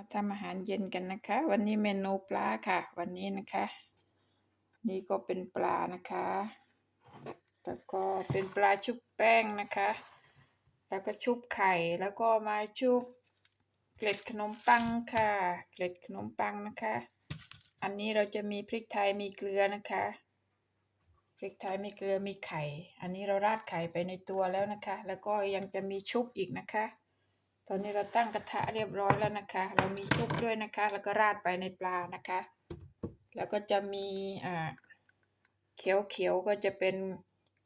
มาทำอาหารเย็นกันนะคะ วันนี้เมนูปลาค่ะ วันนี้นะคะ นี่ก็เป็นปลานะคะแล้วก็เป็นปลาชุบแป้งนะคะ แล้วก็ชุบไข่แล้วก็มาชุบเกล็ดขนมปังค่ะ เกล็ดขนมปังนะคะ อันนี้เราจะมีพริกไทยมีเกลือนะคะพริกไทยมีเกลือมีไข่ อันนี้เราราดไข่ไปในตัวแล้วนะคะ แล้วก็ยังจะมีชุบอีกนะคะ ตอนนี้เราตั้งกระทะเรียบร้อยแล้วนะคะ เรามีชุบด้วยนะคะ แล้วก็ราดไปในปลานะคะ แล้วก็จะมีอ่าเขียวเขียวๆก็จะเป็น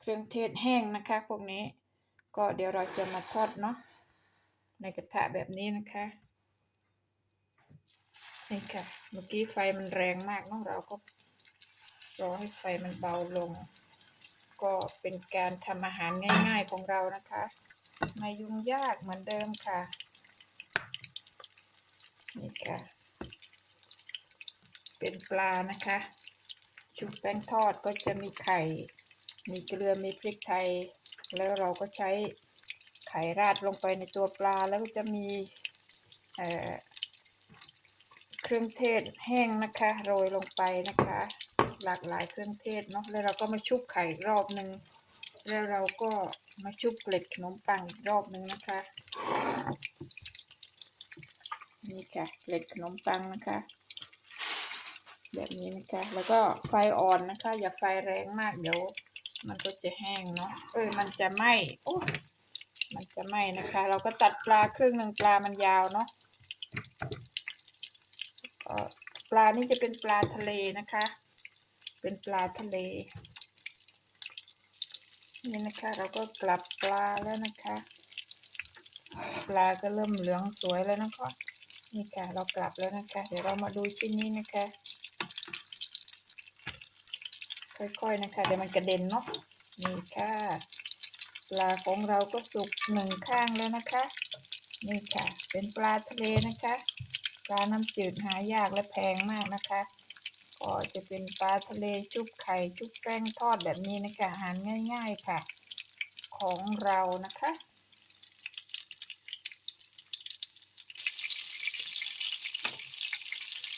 เครื่องเทศแห้งนะคะ พวกนี้ ก็เดี๋ยวเราจะมาทอดเนาะในกระทะแบบนี้นะคะนี่ค่ะเมื่อกี้ไฟมันแรงมากเนาะเราก็รอให้ไฟมันเบาลง ก็เป็นการทำอาหารง่าย ๆของเรานะคะ ม่ยุ่งยากเหมือนเดิมค่ะ นี่ค่ะ เป็นปลานะคะ ชุบแป้งทอดก็จะมีไข่ มีเกลือ มีพริกไทย แล้วเราก็ใช้ไข่ราดลงไปในตัวปลา แล้วก็จะมีเเครื่องเทศแห้งนะคะ โรยลงไปนะคะ หลากหลายเครื่องเทศเนาะ แล้วเราก็มาชุบไข่รอบหนึ่ง แล้วเราก็มาชุบเกล็ดขนมปังอีกรอบหนึ่งนะคะ นี่ค่ะเกล็ดขนมปังนะคะ แบบนี้นะคะ แล้วก็ไฟอ่อนนะคะ อย่าไฟแรงมากเดี๋ยวมันก็จะแห้งเนาะเอ้ยมันจะไหม้โอ้มันจะไหม้นะคะ เราก็ตัดปลาครึ่งหนึ่งปลามันยาวเนาะปลานี่จะเป็นปลาทะเลนะคะ เป็นปลาทะเล นี่นะคะเราก็กลับปลาแล้วนะคะ ปลาก็เริ่มเหลืองสวยแล้วนะคะนี่ค่ะเรากลับแล้วนะคะ เดี๋ยวเรามาดูชิ้นนี้นะคะ ค่อยๆนะคะเดี๋ยวมันกระเด็นเนาะนี่ค่ะ ปลาของเราก็สุกหนึ่งข้างแล้วนะคะ นี่ค่ะ เป็นปลาทะเลนะคะ ปลาน้ำจืดหายากและแพงมากนะคะ ก็จะเป็นปลาทะเลชุบไข่ชุบแป้งทอดแบบนี้นะคะอาหารง่าย ๆค่ะ ของเรานะคะ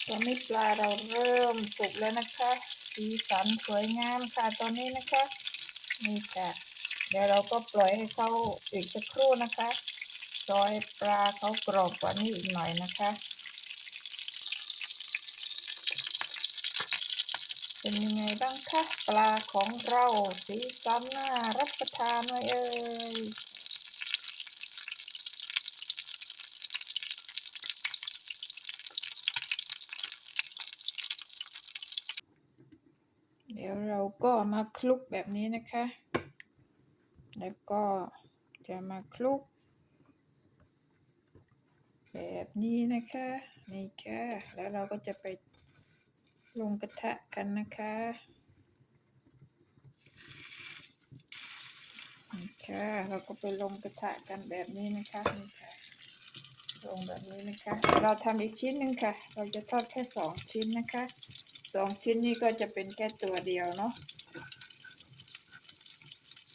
ตอนนี้ปลาเราเริ่มสุกแล้วนะคะ สีสันสวยงามค่ะตอนนี้นะคะนี่ค่ะเดี๋ยวเราก็ปล่อยให้เขาอีกสักครู่นะคะรอให้ปลาเขากรอบกว่านี้อีกหน่อยนะคะ เป็นยังไงบ้างคะปลาของเราสีสันน่ารับประทานไหมเอ่ยเดี๋ยวเราก็มาคลุกแบบนี้นะคะ แล้วก็จะมาคลุก แบบนี้นะคะ นี่ค่ะ แล้วเราก็จะไป ลงกระทะกันนะคะนี่ค่ะเราก็ไปลงกระทะกันแบบนี้นะคะนี่ค่ะลงแบบนี้นะคะ เราทำอีกชิ้นหนึ่งค่ะ เราจะทอดแค่สองชิ้นนะคะสองชิ้นนี้ก็จะเป็นแค่ตัวเดียวเนาะ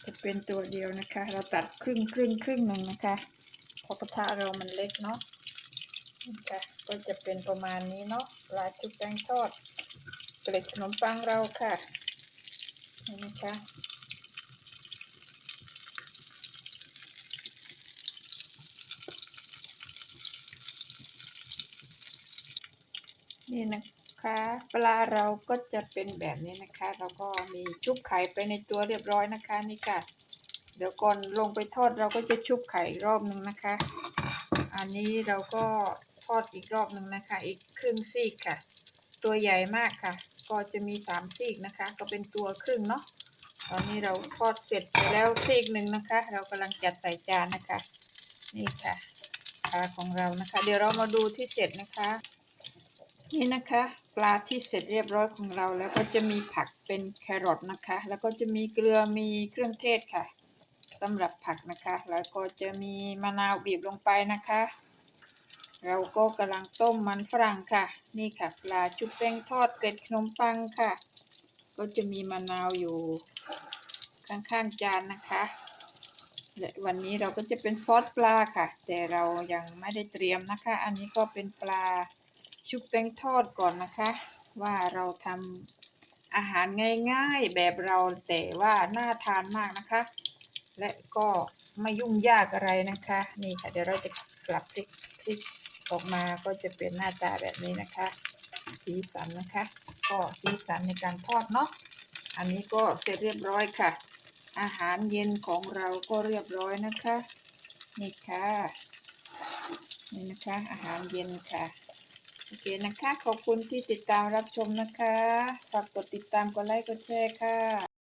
จะเป็นตัวเดียวนะคะ เราตัดครึ่งครึ่งครึ่งหนึ่งนะคะเพราะกระทะเรามันเล็กเนาะนี่ค่ะก็จะเป็นประมาณนี้เนาะปลาชุบแป้งทอด เกล็ดขนมปังเราค่ะนี่นะคะนี่นะคะปลาเราก็จะเป็นแบบนี้นะคะ เราก็มีชุบไข่ไปในตัวเรียบร้อยนะคะนี่ค่ะ เดี๋ยวก่อนลงไปทอดเราก็จะชุบไข่อีกรอบหนึ่งนะคะ อันนี้เราก็ทอดอีกรอบหนึ่งนะคะ อีกครึ่งซีกค่ะ ตัวใหญ่มากค่ะ ก็จะมีสามซีกนะคะ ก็เป็นตัวครึ่งเนาะตอนนี้เราทอดเสร็จไปแล้วซีกหนึ่งนะคะ เรากำลังจัดใส่จานนะคะ นี่ค่ะปลาของเรานะคะ เดี๋ยวเรามาดูที่เสร็จนะคะ นี่นะคะ ปลาที่เสร็จเรียบร้อยของเรา แล้วก็จะมีผักเป็นแครอทนะคะ แล้วก็จะมีเกลือมีเครื่องเทศค่ะสำหรับผักนะคะ แล้วก็จะมีมะนาวบีบลงไปนะคะ เราก็กำลังต้มมันฝรั่งค่ะ นี่ค่ะปลาชุบแป้งทอดเกล็ดขนมปังค่ะ ก็จะมีมะนาวอยู่ข้างๆจานนะคะและวันนี้เราก็จะเป็นซอสปลาค่ะ แต่เรายังไม่ได้เตรียมนะคะ อันนี้ก็เป็นปลาชุบแป้งทอดก่อนนะคะ ว่าเราทำอาหารง่ายๆแบบเราแต่ว่าน่าทานมากนะคะ และก็ไม่ยุ่งยากอะไรนะคะ นี่ค่ะเดี๋ยวเราจะกลับติ๊กติ๊ก ออกมาก็จะเป็นหน้าตาแบบนี้นะคะ สีสันนะคะ ก็สีสันในการทอดเนาะอันนี้ก็เสร็จเรียบร้อยค่ะ อาหารเย็นของเราก็เรียบร้อยนะคะนี่ค่ะนี่นะคะอาหารเย็นค่ะโอเคนะคะ ขอบคุณที่ติดตามรับชมนะคะ ฝากกดติดตามกดไลค์กดแชร์ค่ะ